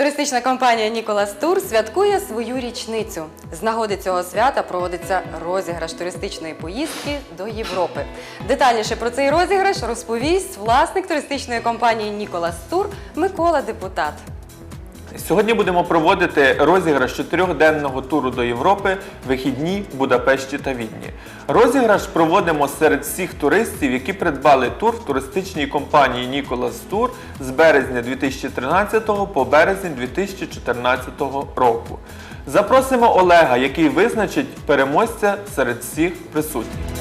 Туристична компанія Ніколас Тур святкує свою річницю. З нагоди цього свята проводиться розіграш туристичної поїздки до Європи. Детальніше про цей розіграш розповість власник туристичної компанії Ніколас Тур Микола Депутат. Сьогодні будемо проводити розіграш чотирьохденного туру до Європи вихідні Будапешті та Відні. Розіграш проводимо серед всіх туристів, які придбали тур в туристичній компанії Ніколас Тур з березня 2013 по березень 2014 року. Запросимо Олега, який визначить переможця серед всіх присутніх.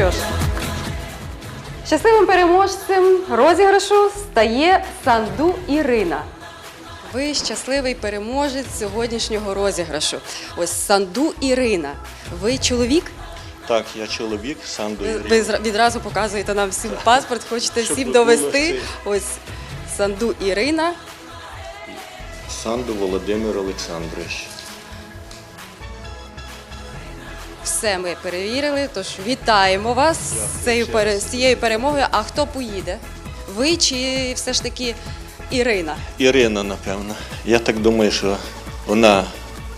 Що ж, щасливим переможцем розіграшу стає Санду Ірина. Ви щасливий переможець сьогоднішнього розіграшу. Ось Санду Ірина. Ви чоловік? Так, я чоловік, Санду Ви, Ірина. ви зра- відразу показуєте нам всім паспорт, хочете Щоб всім було довести. Ось Санду Ірина. Санду Володимир Олександрович. Все ми перевірили. Тож вітаємо вас з цією, пере- з цією перемогою. А хто поїде? Ви чи все ж таки Ірина? Ірина, напевно. Я так думаю, що вона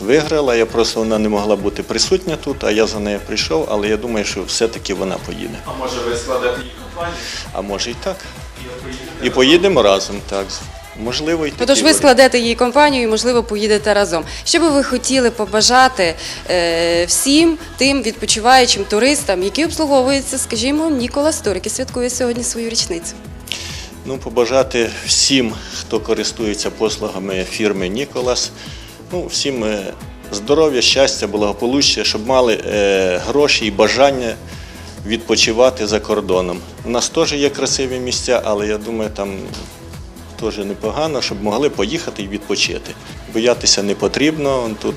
виграла, я просто вона не могла бути присутня тут, а я за нею прийшов, але я думаю, що все-таки вона поїде. А може ви складете її компанію? А може і так. І поїдемо разом, так. Можливо, і такі Тож ви складете її компанію і, можливо, поїдете разом. Що би ви хотіли побажати е, всім тим відпочиваючим туристам, які обслуговуються, скажімо, Ніколас Тур, який святкує сьогодні свою річницю? Ну, побажати всім, хто користується послугами фірми Ніколас, ну, всім е, здоров'я, щастя, благополуччя, щоб мали е, гроші і бажання відпочивати за кордоном. У нас теж є красиві місця, але я думаю, там теж непогано, щоб могли поїхати і відпочити. Боятися не потрібно. Тут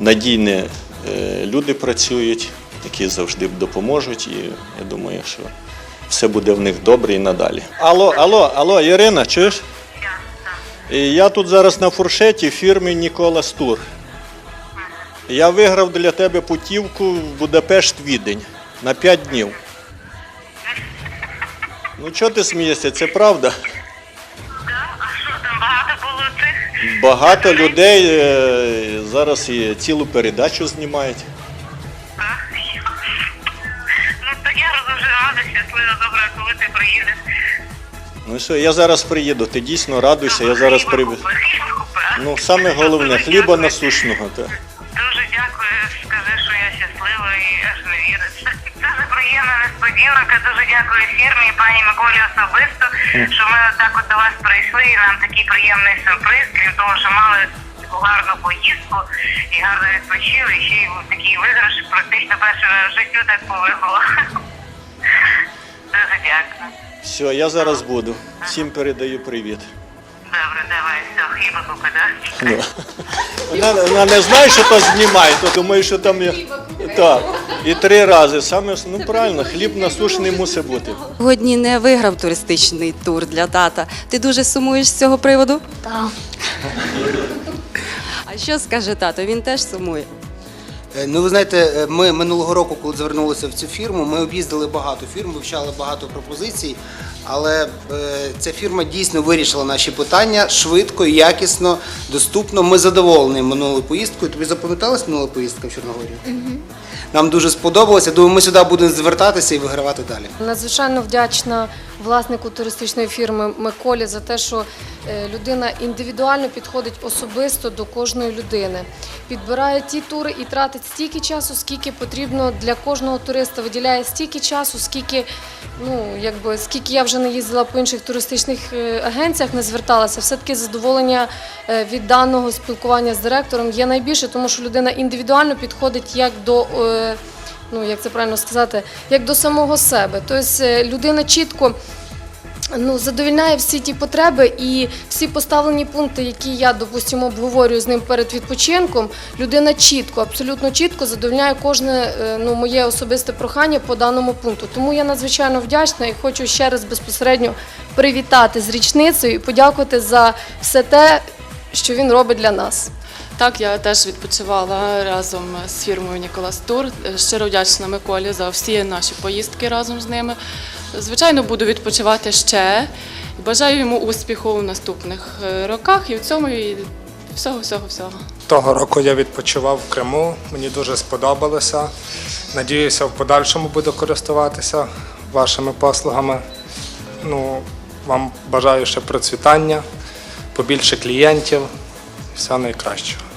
надійні е, люди працюють, які завжди допоможуть. І я думаю, що все буде в них добре і надалі. Алло, алло, алло, Ірина, чуєш? Я тут зараз на фуршеті фірми Ніколас Тур. Я виграв для тебе путівку в Будапешт Відень на 5 днів. Ну чого ти смієшся? Це правда. Багато людей е, зараз і цілу передачу знімають. Ну то я дуже рада, щаслива, добре, коли ти приїдеш. Ну все, я зараз приїду. Ти дійсно радуйся, я зараз Хліба приведу. купи, хліба купи, а? Ну, саме головне, хліба насущного. Дуже дякую, скажи, що я щаслива і аж не віриться. Дуже приємна несподіванка, дуже дякую фірмі і пані Миколі особисто, що ми так от до вас прийшли і нам такий приємний сюрприз, крім того, що мали таку гарну поїздку і гарно відпочили, і ще й такий виграш практично раз в життю так повезло. Дуже дякую. Все, я зараз буду. Всім передаю привіт. Добре, давай, все, хліба купи, да? Ну. Вона, вона не знає, що то знімає, то думає, що там є. Так. І три рази. Саме ну правильно, хліб насушний мусить бути. Сьогодні не виграв туристичний тур для тата. Ти дуже сумуєш з цього приводу? Так. А що скаже тато? Він теж сумує. Е, Ну, ви знаєте, е, ми минулого року, коли звернулися в цю фірму, ми об'їздили багато фірм, вивчали багато пропозицій, але е, ця фірма дійсно вирішила наші питання швидко, якісно, доступно. Ми задоволені минулою поїздкою. Тобі запам'яталась минула поїздка в Чорногорію? Нам дуже сподобалося. Думаю, ми сюди будемо звертатися і вигравати далі. Надзвичайно вдячна власнику туристичної фірми Миколі за те, що е, людина індивідуально підходить особисто до кожної людини, підбирає ті тури і тратить стільки часу, скільки потрібно для кожного туриста. Виділяє стільки часу, скільки, ну якби скільки я вже не їздила по інших туристичних е, агенціях, не зверталася. Все таки задоволення е, від даного спілкування з директором є найбільше, тому що людина індивідуально підходить як до. Ну як це правильно сказати, як до самого себе. Тобто е, людина чітко. Ну, задовільняє всі ті потреби і всі поставлені пункти, які я, допустимо, обговорюю з ним перед відпочинком. Людина чітко, абсолютно чітко задовольняє кожне е, ну, моє особисте прохання по даному пункту. Тому я надзвичайно вдячна і хочу ще раз безпосередньо привітати з річницею і подякувати за все те, що він робить для нас. Так, я теж відпочивала разом з фірмою Ніколас Тур. Щиро вдячна Миколі за всі наші поїздки разом з ними. Звичайно, буду відпочивати ще. Бажаю йому успіху в наступних е, роках і в цьому, і всього, всього, всього. Того року я відпочивав в Криму, мені дуже сподобалося. Надіюся, в подальшому буду користуватися вашими послугами. Ну, вам бажаю ще процвітання, побільше клієнтів, все найкращого.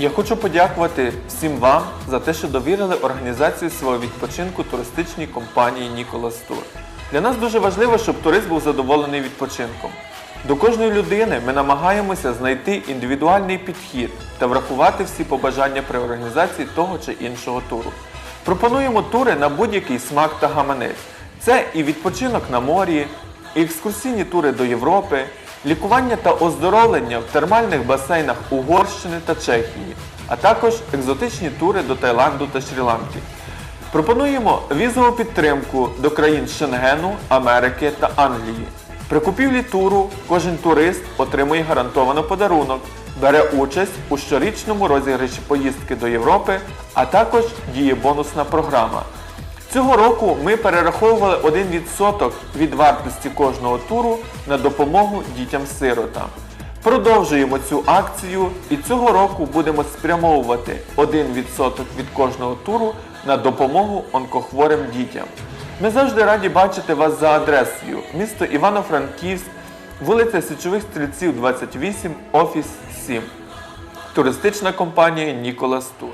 Я хочу подякувати всім вам за те, що довірили організацію свого відпочинку туристичній компанії Ніколас Тур. Для нас дуже важливо, щоб турист був задоволений відпочинком. До кожної людини ми намагаємося знайти індивідуальний підхід та врахувати всі побажання при організації того чи іншого туру. Пропонуємо тури на будь-який смак та гаманець. Це і відпочинок на морі, і екскурсійні тури до Європи, лікування та оздоровлення в термальних басейнах Угорщини та Чехії, а також екзотичні тури до Таїланду та Шрі-Ланки. Пропонуємо візову підтримку до країн Шенгену, Америки та Англії. При купівлі туру кожен турист отримує гарантовано подарунок, бере участь у щорічному розіграші поїздки до Європи, а також діє бонусна програма. Цього року ми перераховували 1% від вартості кожного туру на допомогу дітям-сиротам. Продовжуємо цю акцію і цього року будемо спрямовувати 1% від кожного туру на допомогу онкохворим дітям. Ми завжди раді бачити вас за адресою місто Івано-Франківськ, вулиця Січових Стрільців, 28, офіс 7. Туристична компанія Ніколас Тур.